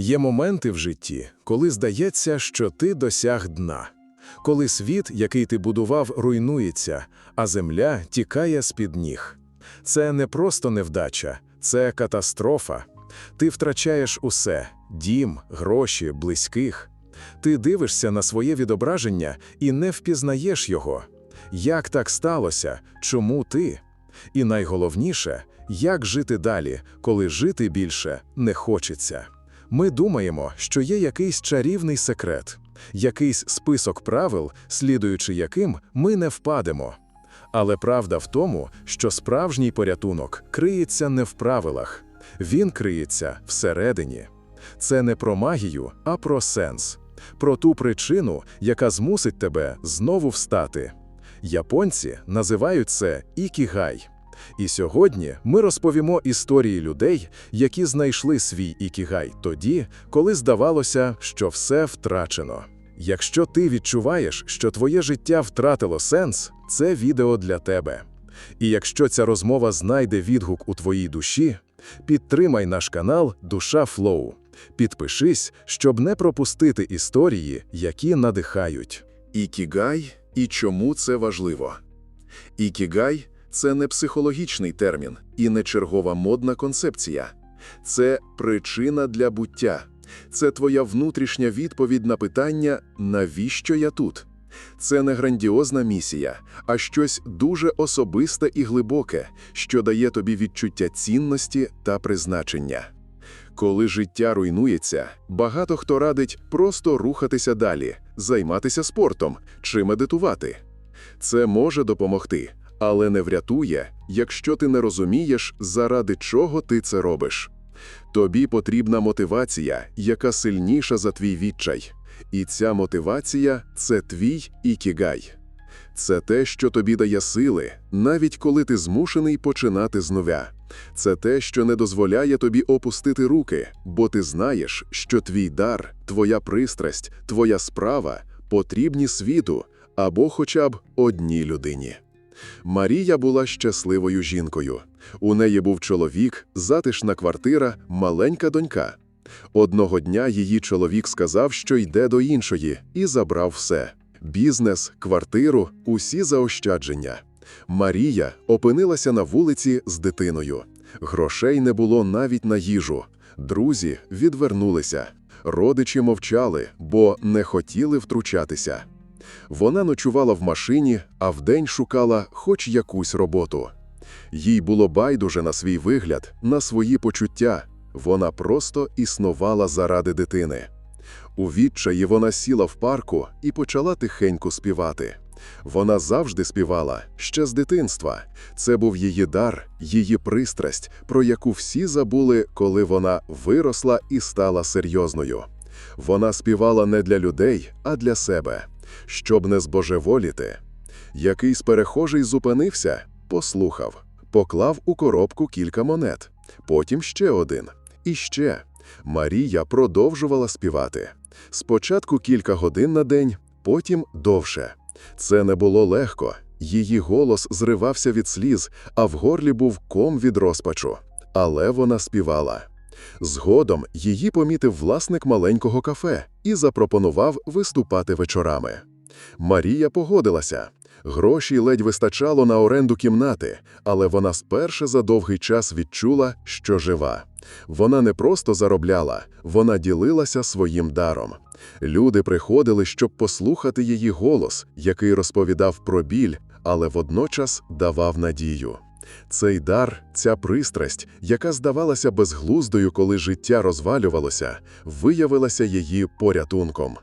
Є моменти в житті, коли здається, що ти досяг дна, коли світ, який ти будував, руйнується, а земля тікає з-під ніг. Це не просто невдача, це катастрофа. Ти втрачаєш усе дім, гроші, близьких. Ти дивишся на своє відображення і не впізнаєш його. Як так сталося? Чому ти? І найголовніше, як жити далі, коли жити більше не хочеться. Ми думаємо, що є якийсь чарівний секрет, якийсь список правил, слідуючи яким ми не впадемо. Але правда в тому, що справжній порятунок криється не в правилах, він криється всередині. Це не про магію, а про сенс, про ту причину, яка змусить тебе знову встати. Японці називають це ікігай. І сьогодні ми розповімо історії людей, які знайшли свій ікігай тоді, коли здавалося, що все втрачено. Якщо ти відчуваєш, що твоє життя втратило сенс, це відео для тебе. І якщо ця розмова знайде відгук у твоїй душі, підтримай наш канал Душа Флоу. Підпишись, щоб не пропустити історії, які надихають. Ікігай і чому це важливо? Ікігай це не психологічний термін і не чергова модна концепція. Це причина для буття. Це твоя внутрішня відповідь на питання навіщо я тут? Це не грандіозна місія, а щось дуже особисте і глибоке, що дає тобі відчуття цінності та призначення. Коли життя руйнується, багато хто радить просто рухатися далі, займатися спортом чи медитувати. Це може допомогти, але не врятує, якщо ти не розумієш, заради чого ти це робиш. Тобі потрібна мотивація, яка сильніша за твій відчай. І ця мотивація це твій ікігай. Це те, що тобі дає сили, навіть коли ти змушений починати з нуля. Це те, що не дозволяє тобі опустити руки, бо ти знаєш, що твій дар, твоя пристрасть, твоя справа потрібні світу або хоча б одній людині. Марія була щасливою жінкою. У неї був чоловік, затишна квартира, маленька донька. Одного дня її чоловік сказав, що йде до іншої, і забрав все: бізнес, квартиру, усі заощадження. Марія опинилася на вулиці з дитиною. Грошей не було навіть на їжу. Друзі відвернулися. Родичі мовчали, бо не хотіли втручатися. Вона ночувала в машині, а вдень шукала хоч якусь роботу. Їй було байдуже на свій вигляд, на свої почуття. Вона просто існувала заради дитини. У відчаї вона сіла в парку і почала тихенько співати. Вона завжди співала ще з дитинства. Це був її дар, її пристрасть, про яку всі забули, коли вона виросла і стала серйозною. Вона співала не для людей, а для себе, щоб не збожеволіти. Якийсь перехожий зупинився, послухав, поклав у коробку кілька монет, потім ще один. І ще. Марія продовжувала співати. Спочатку кілька годин на день, потім довше. Це не було легко. Її голос зривався від сліз, а в горлі був ком від розпачу. Але вона співала. Згодом її помітив власник маленького кафе і запропонував виступати вечорами. Марія погодилася. Гроші ледь вистачало на оренду кімнати, але вона сперше за довгий час відчула, що жива. Вона не просто заробляла, вона ділилася своїм даром. Люди приходили, щоб послухати її голос, який розповідав про біль, але водночас давав надію. Цей дар, ця пристрасть, яка здавалася безглуздою, коли життя розвалювалося, виявилася її порятунком.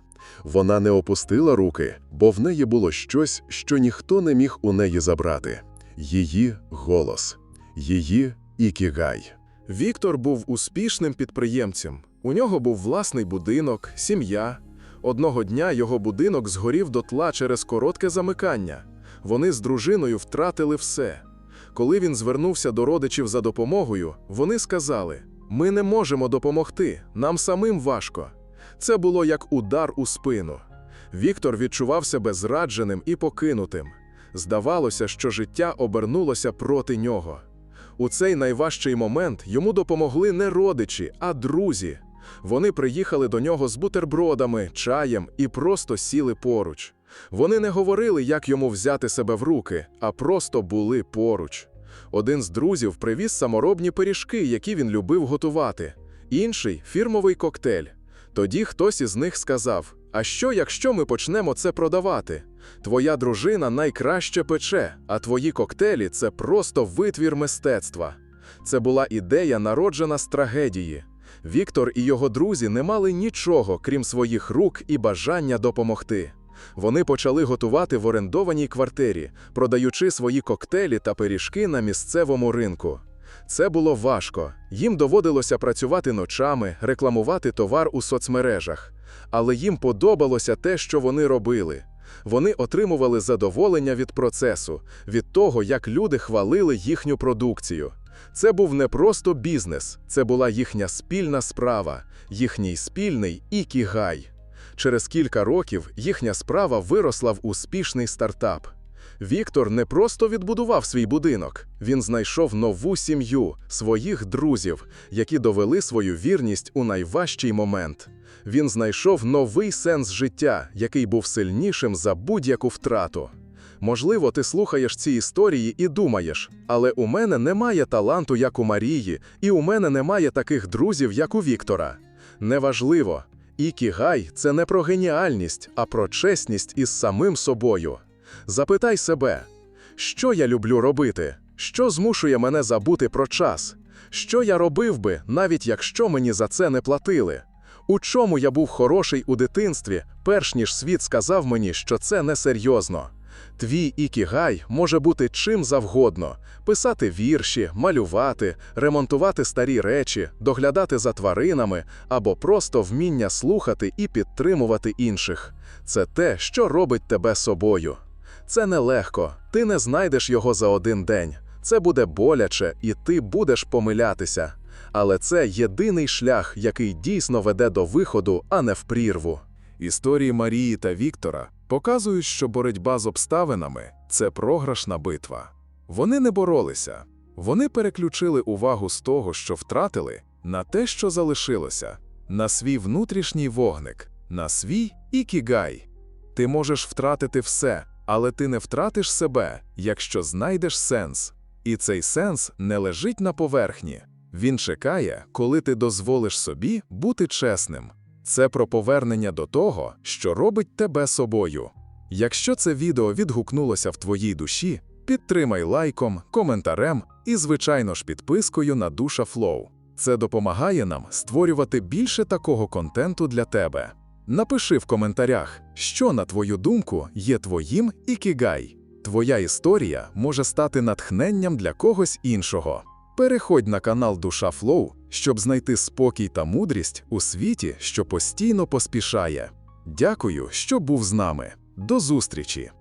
Вона не опустила руки, бо в неї було щось, що ніхто не міг у неї забрати її голос, її ікігай. Віктор був успішним підприємцем. У нього був власний будинок, сім'я. Одного дня його будинок згорів дотла через коротке замикання. Вони з дружиною втратили все. Коли він звернувся до родичів за допомогою, вони сказали: Ми не можемо допомогти, нам самим важко. Це було як удар у спину. Віктор відчував себе зрадженим і покинутим. Здавалося, що життя обернулося проти нього. У цей найважчий момент йому допомогли не родичі, а друзі. Вони приїхали до нього з бутербродами, чаєм і просто сіли поруч. Вони не говорили, як йому взяти себе в руки, а просто були поруч. Один з друзів привіз саморобні пиріжки, які він любив готувати, інший фірмовий коктейль. Тоді хтось із них сказав: А що, якщо ми почнемо це продавати? Твоя дружина найкраще пече, а твої коктейлі це просто витвір мистецтва. Це була ідея, народжена з трагедії. Віктор і його друзі не мали нічого, крім своїх рук і бажання допомогти. Вони почали готувати в орендованій квартирі, продаючи свої коктейлі та пиріжки на місцевому ринку. Це було важко. Їм доводилося працювати ночами, рекламувати товар у соцмережах. Але їм подобалося те, що вони робили. Вони отримували задоволення від процесу, від того, як люди хвалили їхню продукцію. Це був не просто бізнес, це була їхня спільна справа, їхній спільний ікігай. Через кілька років їхня справа виросла в успішний стартап. Віктор не просто відбудував свій будинок, він знайшов нову сім'ю, своїх друзів, які довели свою вірність у найважчий момент. Він знайшов новий сенс життя, який був сильнішим за будь-яку втрату. Можливо, ти слухаєш ці історії і думаєш, але у мене немає таланту, як у Марії, і у мене немає таких друзів, як у Віктора. Неважливо. Ікігай – це не про геніальність, а про чесність із самим собою. Запитай себе, що я люблю робити, що змушує мене забути про час, що я робив би, навіть якщо мені за це не платили. У чому я був хороший у дитинстві, перш ніж світ сказав мені, що це несерйозно. Твій ікігай може бути чим завгодно: писати вірші, малювати, ремонтувати старі речі, доглядати за тваринами або просто вміння слухати і підтримувати інших. Це те, що робить тебе собою. Це нелегко, ти не знайдеш його за один день. Це буде боляче, і ти будеш помилятися. Але це єдиний шлях, який дійсно веде до виходу, а не в прірву. Історії Марії та Віктора показують, що боротьба з обставинами це програшна битва. Вони не боролися, вони переключили увагу з того, що втратили, на те, що залишилося, на свій внутрішній вогник, на свій ікігай. Ти можеш втратити все, але ти не втратиш себе, якщо знайдеш сенс. І цей сенс не лежить на поверхні. Він чекає, коли ти дозволиш собі бути чесним. Це про повернення до того, що робить тебе собою. Якщо це відео відгукнулося в твоїй душі, підтримай лайком, коментарем і, звичайно ж, підпискою на Душа Флоу. Це допомагає нам створювати більше такого контенту для тебе. Напиши в коментарях, що, на твою думку, є твоїм ікігай. Твоя історія може стати натхненням для когось іншого. Переходь на канал Душа Флоу, щоб знайти спокій та мудрість у світі, що постійно поспішає. Дякую, що був з нами. До зустрічі!